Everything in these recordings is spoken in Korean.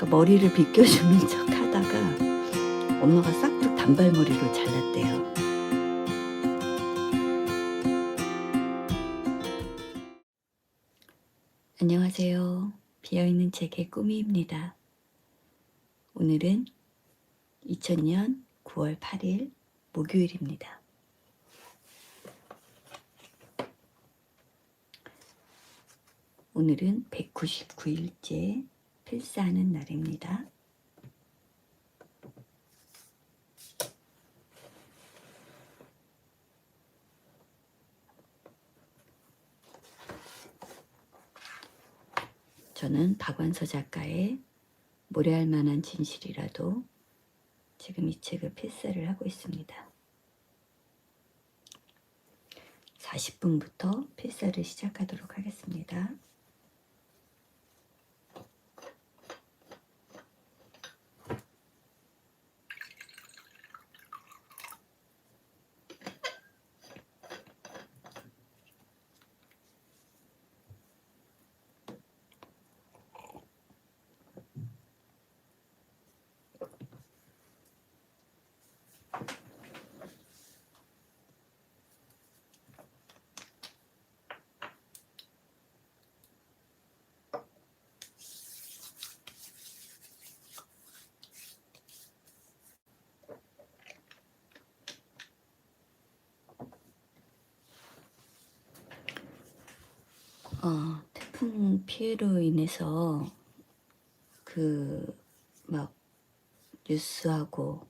그러니까 머리를 빗겨주는 척 하다가 엄마가 싹둑 단발머리로 잘랐대요. 안녕하세요. 비어있는 책의 꾸미입니다. 오늘은 2000년 9월 8일 목요일입니다. 오늘은 199일째 필사하는 날입니다. 저는 박완서 작가의 모래알 만한 진실이라도 지금 이 책을 필사를 하고 있습니다. 40분부터 필사를 시작하도록 하겠습니다. 어, 태풍 피해로 인해서 그 막 뉴스하고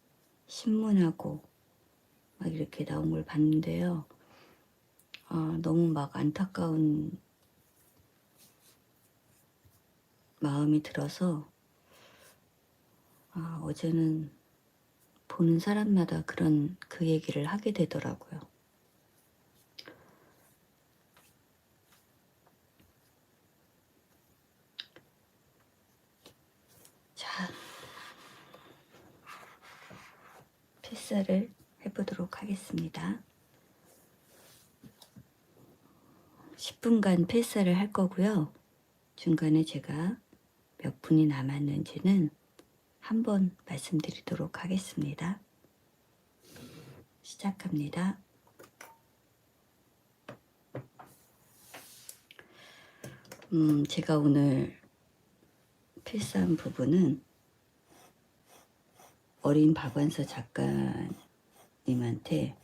신문하고 막 이렇게 나온 걸 봤는데요. 아, 너무 막 안타까운 마음이 들어서 아, 어제는 보는 사람마다 그런 그 얘기를 하게 되더라고요. 자, 필사를 해보도록 하겠습니다. 10분간 필사를 할 거고요. 중간에 제가 몇 분이 남았는지는 한번 말씀드리도록 하겠습니다. 시작합니다. 음, 제가 오늘 필사한 부분은 어린 박완서 작가님한테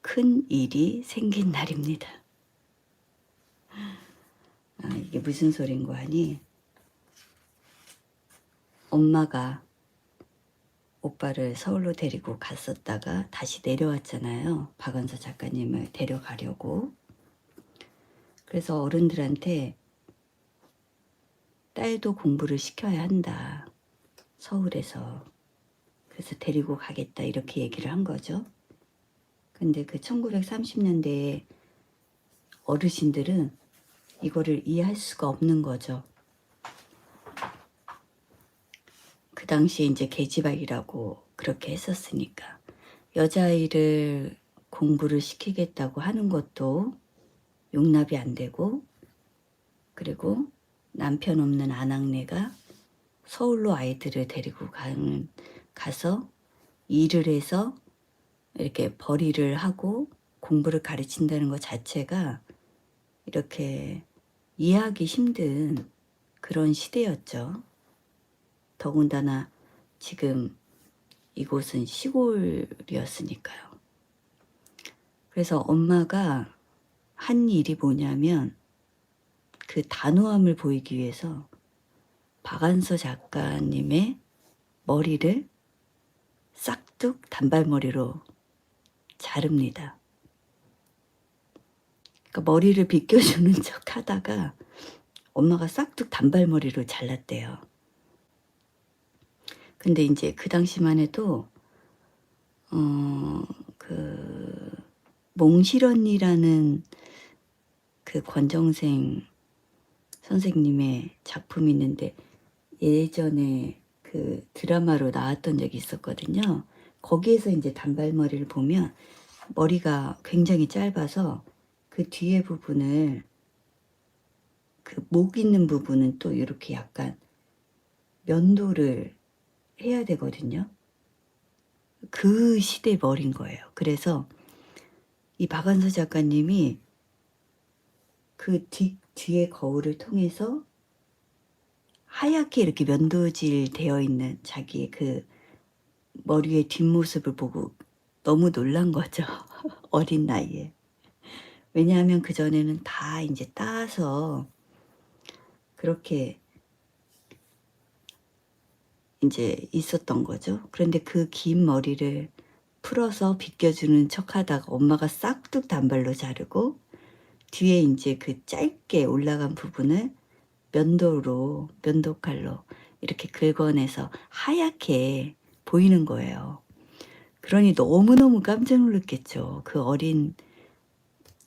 큰 일이 생긴 날입니다. 아, 이게 무슨 소린고 하니 엄마가 오빠를 서울로 데리고 갔었다가 다시 내려왔잖아요. 박완서 작가님을 데려가려고. 그래서 어른들한테 딸도 공부를 시켜야 한다. 서울에서. 그래서 데리고 가겠다. 이렇게 얘기를 한 거죠. 근데 그 1930년대에 어르신들은 이거를 이해할 수가 없는 거죠. 그 당시에 이제 계집아이라고 그렇게 했었으니까. 여자아이를 공부를 시키겠다고 하는 것도 용납이 안 되고, 그리고 남편 없는 아낙네가 서울로 아이들을 데리고 가는, 가서 일을 해서 이렇게 벌이를 하고 공부를 가르친다는 것 자체가 이렇게 이해하기 힘든 그런 시대였죠. 더군다나 지금 이곳은 시골이었으니까요. 그래서 엄마가 한 일이 뭐냐면 그 단호함을 보이기 위해서 박안서 작가님의 머리를 싹둑 단발머리로 자릅니다. 그러니까 머리를 빗겨주는 척 하다가 엄마가 싹둑 단발머리로 잘랐대요. 근데 이제 그 당시만 해도 어 그 몽실언니라는 그 권정생 선생님의 작품이 있는데 예전에 그 드라마로 나왔던 적이 있었거든요. 거기에서 이제 단발머리를 보면 머리가 굉장히 짧아서 그 뒤에 부분을 그 목 있는 부분은 또 이렇게 약간 면도를 해야 되거든요. 그 시대의 머리인 거예요. 그래서 이 박완서 작가님이 그 뒤, 뒤에 거울을 통해서 하얗게 이렇게 면도질 되어 있는 자기의 그 머리의 뒷모습을 보고 너무 놀란 거죠. 어린 나이에. 왜냐하면 그전에는 다 이제 따서 그렇게 이제 있었던 거죠. 그런데 그 긴 머리를 풀어서 빗겨주는 척 하다가 엄마가 싹둑 단발로 자르고 뒤에 이제 그 짧게 올라간 부분을 면도로, 면도칼로 이렇게 긁어내서 하얗게 보이는 거예요. 그러니 너무너무 깜짝 놀랐겠죠. 그 어린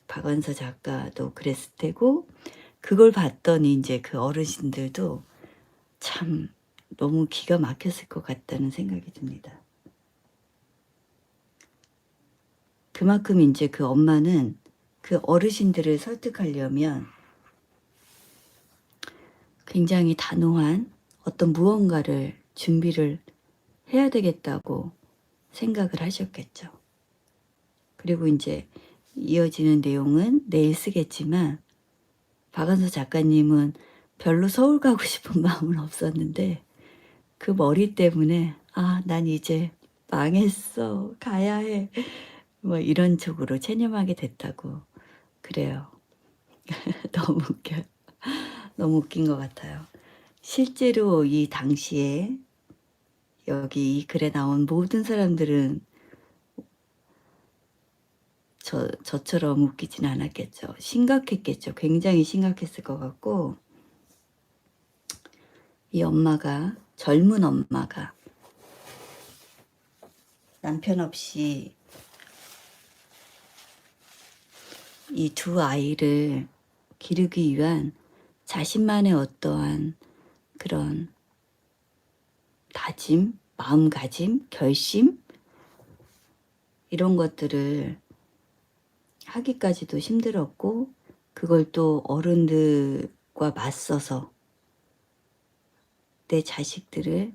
박완서 작가도 그랬을 테고, 그걸 봤더니 이제 그 어르신들도 참 너무 기가 막혔을 것 같다는 생각이 듭니다. 그만큼 이제 그 엄마는 그 어르신들을 설득하려면 굉장히 단호한 어떤 무언가를 준비를 해야 되겠다고 생각을 하셨겠죠. 그리고 이제 이어지는 내용은 내일 쓰겠지만 박한서 작가님은 별로 서울 가고 싶은 마음은 없었는데 그 머리 때문에 아, 난 이제 망했어. 가야 해. 뭐 이런 쪽으로 체념하게 됐다고 그래요. 너무 웃겨. 너무 웃긴 것 같아요. 실제로 이 당시에 여기 이 글에 나온 모든 사람들은 저, 저처럼 웃기진 않았겠죠. 심각했겠죠. 굉장히 심각했을 것 같고, 이 엄마가, 젊은 엄마가 남편 없이 이 두 아이를 기르기 위한 자신만의 어떠한 그런 다짐, 마음가짐, 결심 이런 것들을 하기까지도 힘들었고 그걸 또 어른들과 맞서서 내 자식들을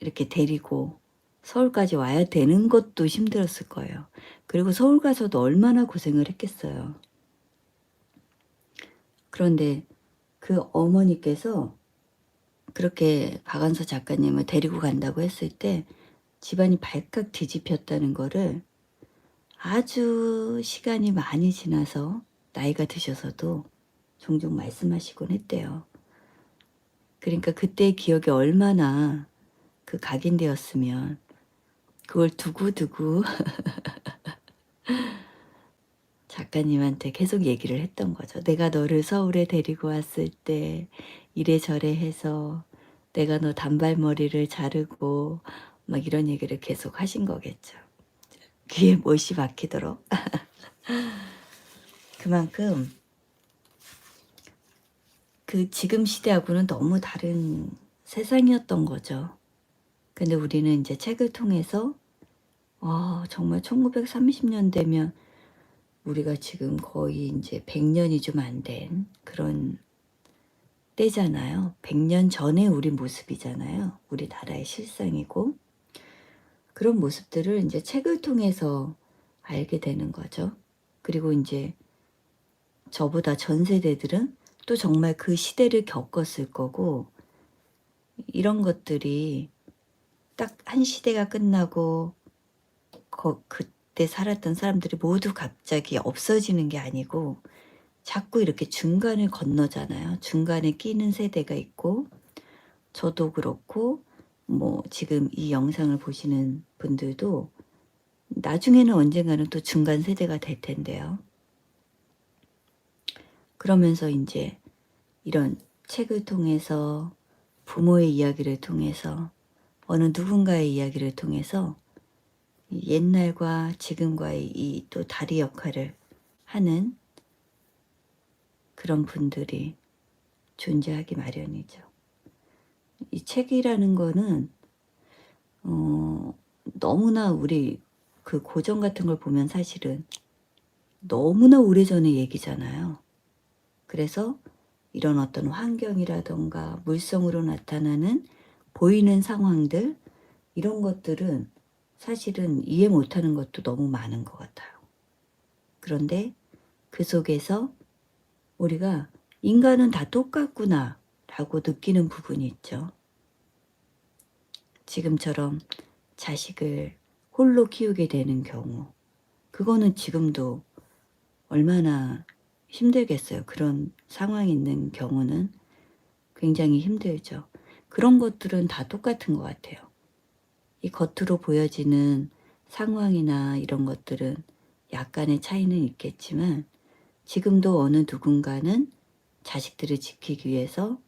이렇게 데리고 서울까지 와야 되는 것도 힘들었을 거예요. 그리고 서울 가서도 얼마나 고생을 했겠어요. 그런데 그 어머니께서 그렇게 박완서 작가님을 데리고 간다고 했을 때 집안이 발칵 뒤집혔다는 거를 아주 시간이 많이 지나서 나이가 드셔서도 종종 말씀하시곤 했대요. 그러니까 그때의 기억이 얼마나 그 각인되었으면 그걸 두고두고 작가님한테 계속 얘기를 했던 거죠. 내가 너를 서울에 데리고 왔을 때 이래저래 해서 내가 너 단발머리를 자르고 막 이런 얘기를 계속 하신 거겠죠. 귀에 못이 박히도록. 그만큼 그 지금 시대하고는 너무 다른 세상이었던 거죠. 근데 우리는 이제 책을 통해서 와 정말 1930년 되면 우리가 지금 거의 이제 100년이 좀 안 된 그런 때잖아요. 100년 전에 우리 모습이잖아요. 우리 나라의 실상이고 그런 모습들을 이제 책을 통해서 알게 되는 거죠. 그리고 이제 저보다 전 세대들은 또 정말 그 시대를 겪었을 거고 이런 것들이 딱 한 시대가 끝나고 거, 그 때 살았던 사람들이 모두 갑자기 없어지는 게 아니고 자꾸 이렇게 중간을 건너잖아요. 중간에 끼는 세대가 있고 저도 그렇고 뭐 지금 이 영상을 보시는 분들도 나중에는 언젠가는 또 중간 세대가 될 텐데요. 그러면서 이제 이런 책을 통해서 부모의 이야기를 통해서 어느 누군가의 이야기를 통해서 옛날과 지금과의 이 또 다리 역할을 하는 그런 분들이 존재하기 마련이죠. 이 책이라는 거는 어, 너무나 우리 그 고전 같은 걸 보면 사실은 너무나 오래전의 얘기잖아요. 그래서 이런 어떤 환경이라던가 물성으로 나타나는 보이는 상황들 이런 것들은 사실은 이해 못하는 것도 너무 많은 것 같아요. 그런데 그 속에서 우리가 인간은 다 똑같구나 라고 느끼는 부분이 있죠. 지금처럼 자식을 홀로 키우게 되는 경우, 그거는 지금도 얼마나 힘들겠어요. 그런 상황이 있는 경우는 굉장히 힘들죠. 그런 것들은 다 똑같은 것 같아요. 이 겉으로 보여지는 상황이나 이런 것들은 약간의 차이는 있겠지만 지금도 어느 누군가는 자식들을 지키기 위해서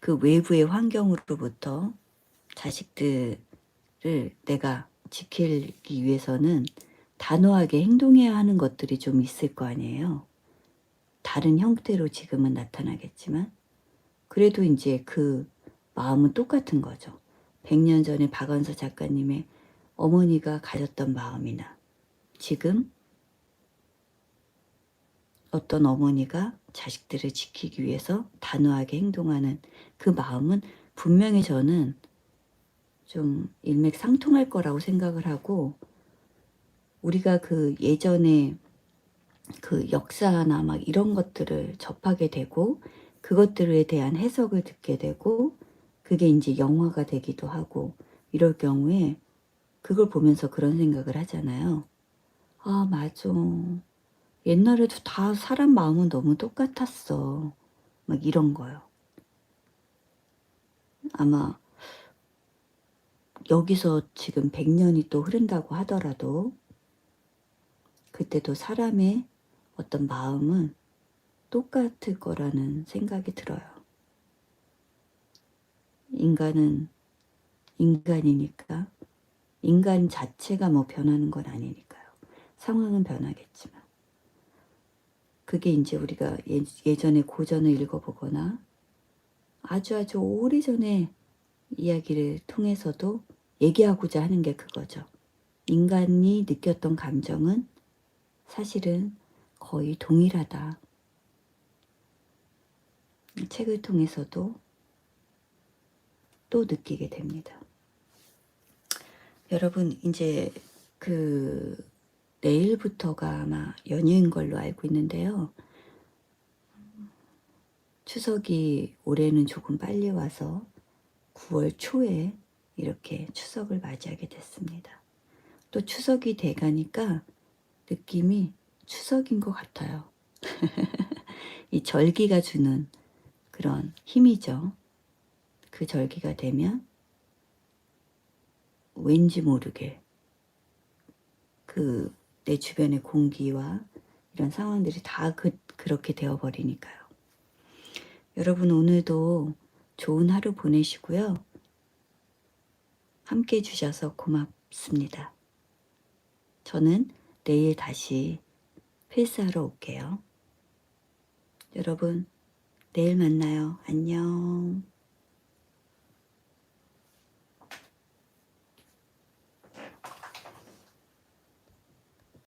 그 외부의 환경으로부터 자식들을 내가 지키기 위해서는 단호하게 행동해야 하는 것들이 좀 있을 거 아니에요. 다른 형태로 지금은 나타나겠지만 그래도 이제 그 마음은 똑같은 거죠. 100년 전에 박원서 작가님의 어머니가 가졌던 마음이나 지금 어떤 어머니가 자식들을 지키기 위해서 단호하게 행동하는 그 마음은 분명히 저는 좀 일맥상통할 거라고 생각을 하고 우리가 그 예전에 그 역사나 막 이런 것들을 접하게 되고 그것들에 대한 해석을 듣게 되고 그게 이제 영화가 되기도 하고 이럴 경우에 그걸 보면서 그런 생각을 하잖아요. 아, 맞아. 옛날에도 다 사람 마음은 너무 똑같았어. 막 이런 거요. 아마 여기서 지금 100년이 또 흐른다고 하더라도 그때도 사람의 어떤 마음은 똑같을 거라는 생각이 들어요. 인간은 인간이니까 인간 자체가 뭐 변하는 건 아니니까요. 상황은 변하겠지만. 그게 이제 우리가 예, 예전에 고전을 읽어보거나 아주 아주 오래전에 이야기를 통해서도 얘기하고자 하는 게 그거죠. 인간이 느꼈던 감정은 사실은 거의 동일하다. 이 책을 통해서도 또 느끼게 됩니다. 여러분, 이제 그 내일부터가 아마 연휴인 걸로 알고 있는데요. 추석이 올해는 조금 빨리 와서 9월 초에 이렇게 추석을 맞이하게 됐습니다. 또 추석이 돼가니까 느낌이 추석인 것 같아요. 이 절기가 주는 그런 힘이죠. 그 절기가 되면 왠지 모르게 그 내 주변의 공기와 이런 상황들이 다 그, 그렇게 되어버리니까요. 여러분 오늘도 좋은 하루 보내시고요. 함께 해주셔서 고맙습니다. 저는 내일 다시 필사하러 올게요. 여러분, 내일 만나요. 안녕.